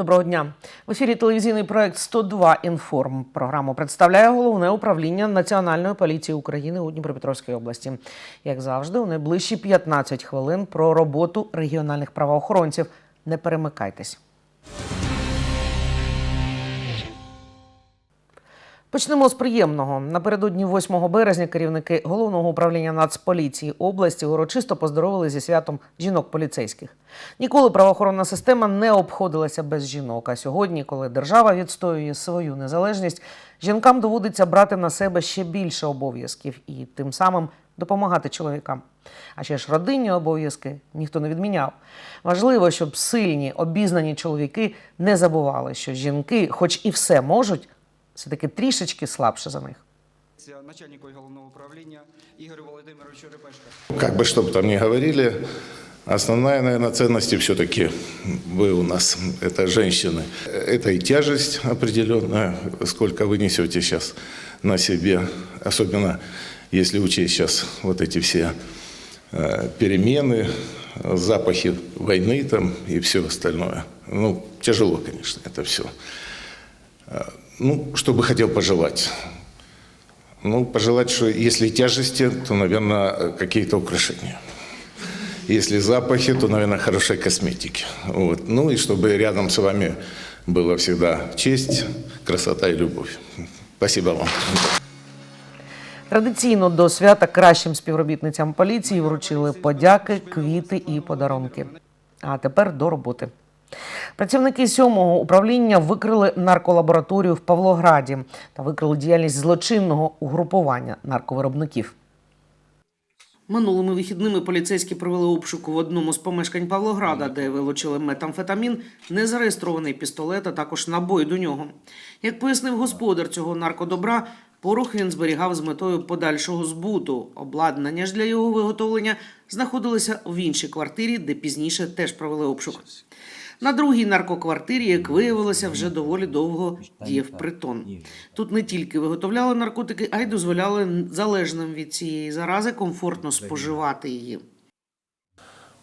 Доброго дня. В ефірі телевізійний проект 102 інформ. Програму представляє головне управління Національної поліції України у Дніпропетровській області. Як завжди, у найближчі 15 хвилин про роботу регіональних правоохоронців. Не перемикайтесь. Почнемо з приємного. Напередодні 8 березня керівники головного управління Нацполіції області урочисто поздоровили зі святом жінок поліцейських. Ніколи правоохоронна система не обходилася без жінок. А сьогодні, коли держава відстоює свою незалежність, жінкам доводиться брати на себе ще більше обов'язків і тим самим допомагати чоловікам. А ще ж родинні обов'язки ніхто не відміняв. Важливо, щоб сильні, обізнані чоловіки не забували, що жінки, хоч і все можуть, все-таки трішечки слабше за них. начальнику головного управління Ігорю Володимировичу Репешка. Как бы что бы там ни говорили, основная, наверное, ценность все-таки вы у нас, это женщины. Это и тяжесть определенная, сколько вы несете сейчас на себе, особенно если учесть сейчас вот эти все э, перемены, запахи войны там и все остальное. Ну, тяжело, конечно, это все. Ну, что бы хотел пожелать? Ну, пожелать, что если тяжести, то, наверное, какие-то украшения. Если запахи, то, наверное, хорошей косметики. Вот. Ну и чтобы рядом с вами была всегда честь, красота и любовь. Спасибо вам. Традиційно до свята кращим співробітницям поліції вручили подяки, квіти і подарунки. А тепер до роботи. Працівники сьомого управління викрили нарколабораторію в Павлограді та викрили діяльність злочинного угрупування нарковиробників. Минулими вихідними поліцейські провели обшук в одному з помешкань Павлограда, де вилучили метамфетамін, незареєстрований пістолет, а також набой до нього. Як пояснив господар цього наркодобра, порох він зберігав з метою подальшого збуту. Обладнання ж для його виготовлення знаходилося в іншій квартирі, де пізніше теж провели обшук. На другій наркоквартирі, як виявилося, вже доволі довго діяв притон. Тут не тільки виготовляли наркотики, а й дозволяли залежним від цієї зарази комфортно споживати її.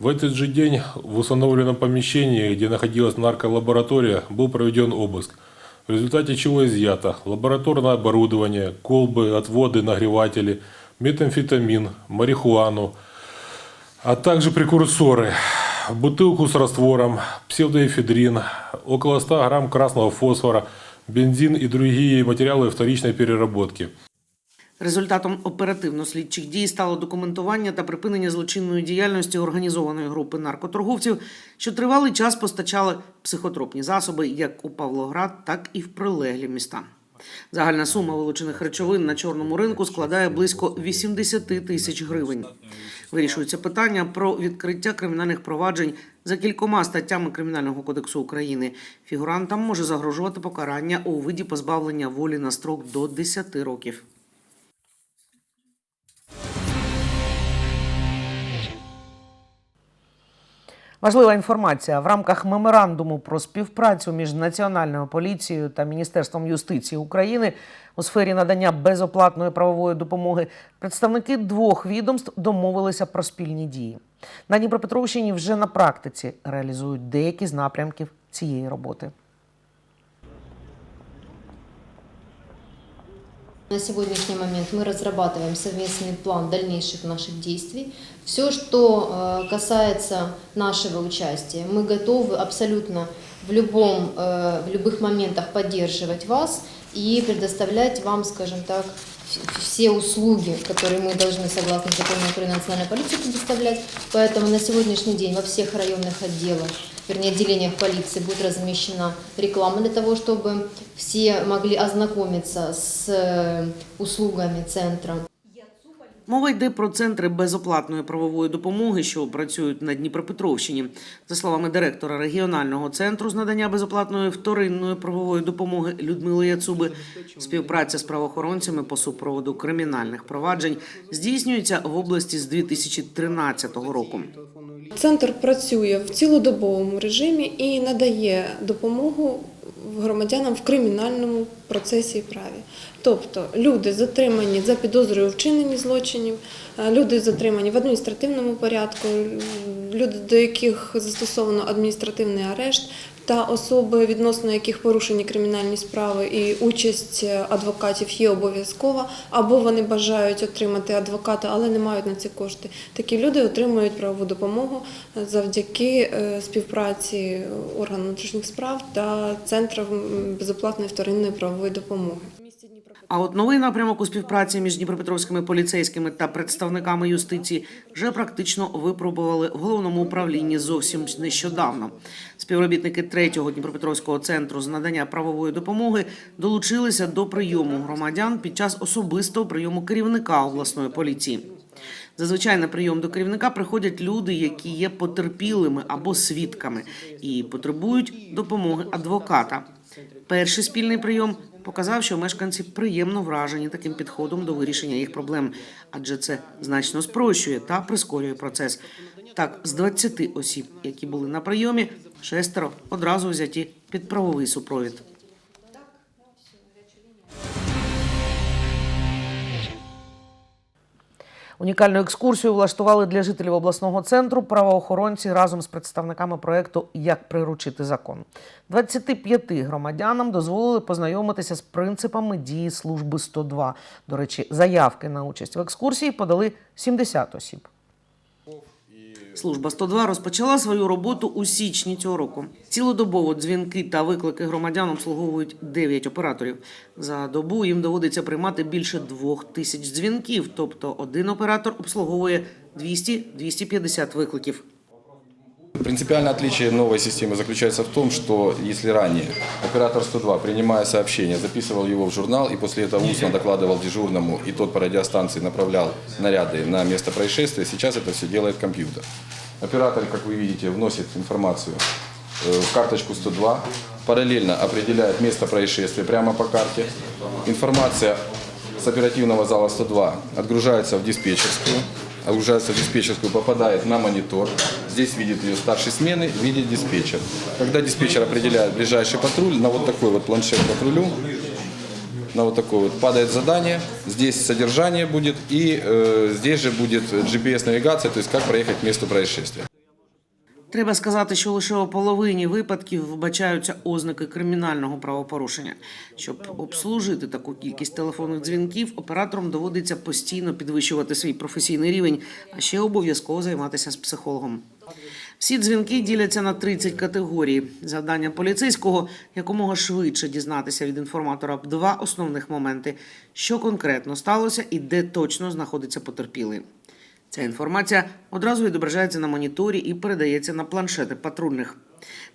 В этот же день в установленном помещении, где находилась нарколаборатория, был проведен обыск, в результате чего изъято лабораторное оборудование, колбы, отводы, нагреватели, метамфетамин, марихуану, а также прекурсоры, бутылку с раствором, псевдоэфедрин, около 100 грамм красного фосфора, бензин и другие материалы вторичной переработки. Результатом оперативно-слідчих дій стало документування та припинення злочинної діяльності організованої групи наркоторговців, що тривалий час постачали психотропні засоби як у Павлоград, так і в прилеглі міста. Загальна сума вилучених речовин на чорному ринку складає близько 80 тисяч гривень. Вирішується питання про відкриття кримінальних проваджень за кількома статтями Кримінального кодексу України. Фігурантам може загрожувати покарання у виді позбавлення волі на строк до 10 років. Важлива інформація в рамках меморандуму про співпрацю між Національною поліцією та Міністерством юстиції України у сфері надання безоплатної правової допомоги представники двох відомств домовилися про спільні дії. На Дніпропетровщині вже на практиці реалізують деякі з напрямків цієї роботи. На сегодняшний момент мы разрабатываем совместный план дальнейших наших действий. Все, что э, касается нашего участия, мы готовы абсолютно в, любом, э, в любых моментах поддерживать вас и предоставлять вам, скажем так, все услуги, которые мы должны, согласно закону Украины национальной полиции, предоставлять. Поэтому на сегодняшний день во всех районных отделах, вернее, отделениях полиции будет размещена реклама для того, чтобы все могли ознакомиться с э, услугами центра. Мова йде про центри безоплатної правової допомоги, що працюють на Дніпропетровщині. За словами директора регіонального центру з надання безоплатної вторинної правової допомоги Людмили Яцуби, співпраця з правоохоронцями по супроводу кримінальних проваджень здійснюється в області з 2013 року. Центр працює в цілодобовому режимі і надає допомогу громадянам в кримінальному процесі і праві. Тобто люди затримані за підозрою вчинені злочинів, е, люди затримані в адміністративному порядку, люди, до яких застосовано адміністративний арешт, та особи, відносно яких порушені кримінальні справи і участь адвокатів є обов'язкова, або вони бажають отримати адвоката, але не мають на це кошти. Такі люди отримують правову допомогу завдяки е, співпраці органу внутрішніх справ та центру безоплатної вторинної правової допомоги. А от новий напрямок у співпраці між дніпропетровськими поліцейськими та представниками юстиції вже практично випробували в головному управлінні зовсім нещодавно. Співробітники третього Дніпропетровського центру з надання правової допомоги долучилися до прийому громадян під час особистого прийому керівника обласної поліції. Зазвичай на прийом до керівника приходять люди, які є потерпілими або свідками і потребують допомоги адвоката. Перший спільний прийом показав, що мешканці приємно вражені таким підходом до вирішення їх проблем, адже це значно спрощує та прискорює процес. Так, з 20 осіб, які були на прийомі, шестеро одразу взяті під правовий супровід. Унікальну екскурсію влаштували для жителів обласного центру правоохоронці разом з представниками проекту Як приручити закон. 25 громадянам дозволили познайомитися з принципами дії служби 102. До речі, заявки на участь в екскурсії подали 70 осіб. Служба 102 розпочала свою роботу у січні цього року. Цілодобово дзвінки та виклики громадян обслуговують 9 операторів. За добу їм доводиться приймати більше двох тисяч дзвінків, тобто один оператор обслуговує 200-250 викликів. Принципиальное отличие новой системы заключается в том, что если ранее оператор 102, принимая сообщение, записывал его в журнал и после этого устно докладывал дежурному, и тот по радиостанции направлял наряды на место происшествия, сейчас это все делает компьютер. Оператор, как вы видите, вносит информацию э, в карточку 102, параллельно определяет место происшествия прямо по карте. Информация с оперативного зала 102 отгружается в диспетчерскую, в диспетчерскую, попадает на монитор. Здесь видит ее старший смены, видит диспетчер. Когда диспетчер определяет ближайший патруль, на вот такой вот планшет патрулю, на вот такой вот падает задание, здесь содержание будет и э, здесь же будет GPS-навигация, то есть как проехать к месту происшествия. Треба сказати, що лише у половині випадків вбачаються ознаки кримінального правопорушення. Щоб обслужити таку кількість телефонних дзвінків, операторам доводиться постійно підвищувати свій професійний рівень, а ще обов'язково займатися з психологом. Всі дзвінки діляться на 30 категорій. Завдання поліцейського якомога швидше дізнатися від інформатора два основних моменти: що конкретно сталося і де точно знаходиться потерпілий. Ця інформація одразу відображається на моніторі і передається на планшети патрульних.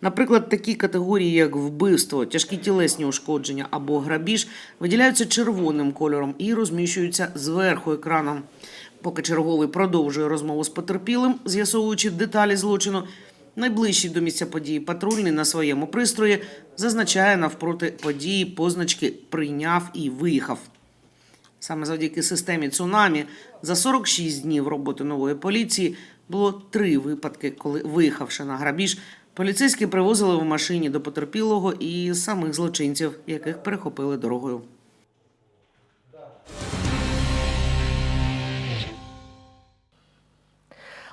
Наприклад, такі категорії, як вбивство, тяжкі тілесні ушкодження або грабіж, виділяються червоним кольором і розміщуються зверху екраном. Поки черговий продовжує розмову з потерпілим, з'ясовуючи деталі злочину, найближчий до місця події патрульний на своєму пристрої зазначає навпроти події позначки прийняв і виїхав. Саме завдяки системі цунамі за 46 днів роботи нової поліції було три випадки, коли, виїхавши на грабіж, поліцейські привозили в машині до потерпілого і самих злочинців, яких перехопили дорогою.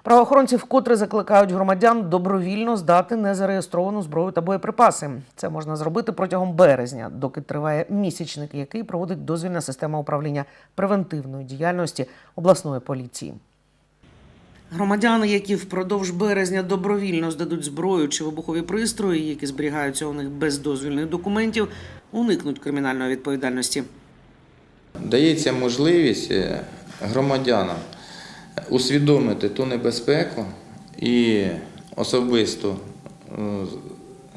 Правоохоронці вкотре закликають громадян добровільно здати незареєстровану зброю та боєприпаси. Це можна зробити протягом березня, доки триває місячник, який проводить дозвільна система управління превентивної діяльності обласної поліції. Громадяни, які впродовж березня добровільно здадуть зброю чи вибухові пристрої, які зберігаються у них без дозвільних документів, уникнуть кримінальної відповідальності. дається можливість е, громадянам усвідомити ту небезпеку і особисту, е,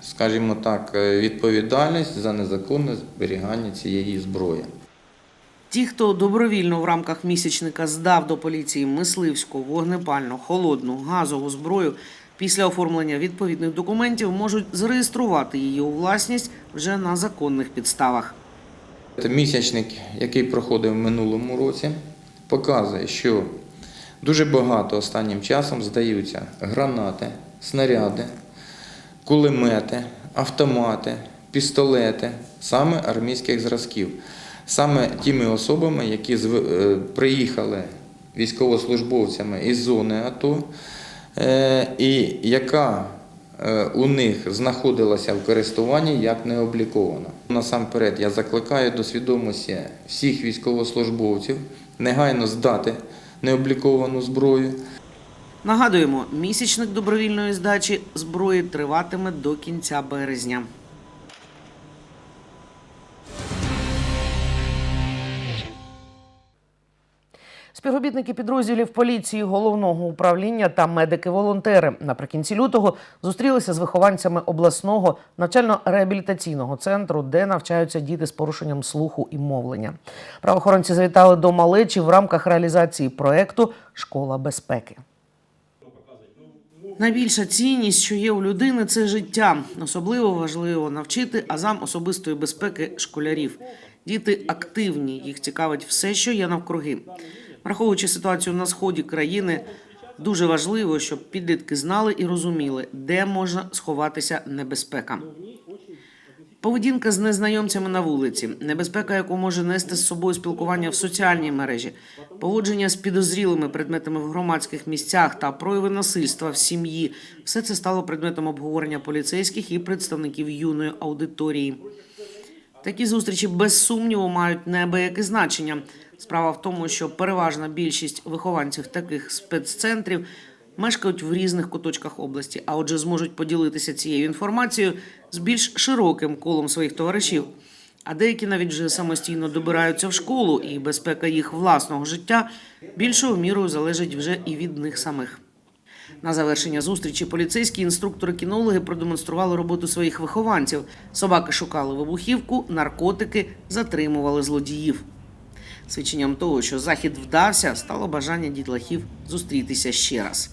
скажімо так, е, відповідальність за незаконне зберігання цієї зброї. Ті, хто добровільно в рамках місячника здав до поліції мисливську, вогнепальну, холодну, газову зброю, після оформлення відповідних документів можуть зареєструвати її у власність вже на законних підставах. Місячник, який проходив в минулому році, показує, що дуже багато останнім часом здаються гранати, снаряди, кулемети, автомати, пістолети, саме армійських зразків, саме тими особами, які е, приїхали військовослужбовцями із зони АТО, е, і яка е, у них знаходилася в користуванні як необлікована. Насамперед я закликаю до свідомості всіх військовослужбовців негайно здати необліковану зброю. Нагадуємо, місячник добровільної здачі зброї триватиме до кінця березня. Співробітники підрозділів поліції головного управління та медики-волонтери наприкінці лютого зустрілися з вихованцями обласного навчально-реабілітаційного центру, де навчаються діти з порушенням слуху і мовлення. Правоохоронці завітали до малечі в рамках реалізації проекту Школа безпеки. Найбільша цінність, що є у людини, це життя. Особливо важливо навчити азам особистої безпеки школярів. Діти активні, їх цікавить все, що є навкруги. Враховуючи ситуацію на сході країни, дуже важливо, щоб підлітки знали і розуміли, де можна сховатися небезпека. Поведінка з незнайомцями на вулиці, небезпека, яку може нести з собою спілкування в соціальній мережі, поводження з підозрілими предметами в громадських місцях та прояви насильства в сім'ї все це стало предметом обговорення поліцейських і представників юної аудиторії. Такі зустрічі без сумніву мають неабияке значення. Справа в тому, що переважна більшість вихованців таких спеццентрів мешкають в різних куточках області, а отже, зможуть поділитися цією інформацією з більш широким колом своїх товаришів. А деякі навіть вже самостійно добираються в школу, і безпека їх власного життя більшою мірою залежить вже і від них самих. На завершення зустрічі поліцейські інструктори-кінологи продемонстрували роботу своїх вихованців. Собаки шукали вибухівку, наркотики, затримували злодіїв. Свідченням того, що захід вдався, стало бажання дітлахів зустрітися ще раз.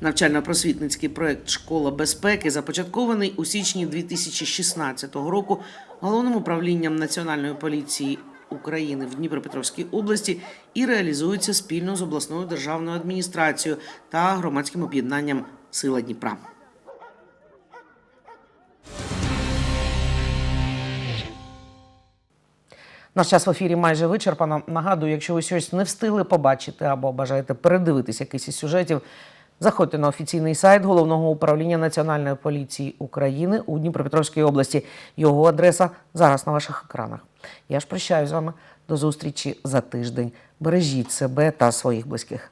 Навчально-просвітницький проект Школа безпеки започаткований у січні 2016 року головним управлінням Національної поліції України в Дніпропетровській області і реалізується спільно з обласною державною адміністрацією та громадським об'єднанням Сила Дніпра. Наш час в ефірі майже вичерпано. Нагадую, якщо ви щось не встигли побачити або бажаєте передивитись якийсь із сюжетів, заходьте на офіційний сайт головного управління Національної поліції України у Дніпропетровській області. Його адреса зараз на ваших екранах. Я ж прощаюсь з вами до зустрічі за тиждень. Бережіть себе та своїх близьких.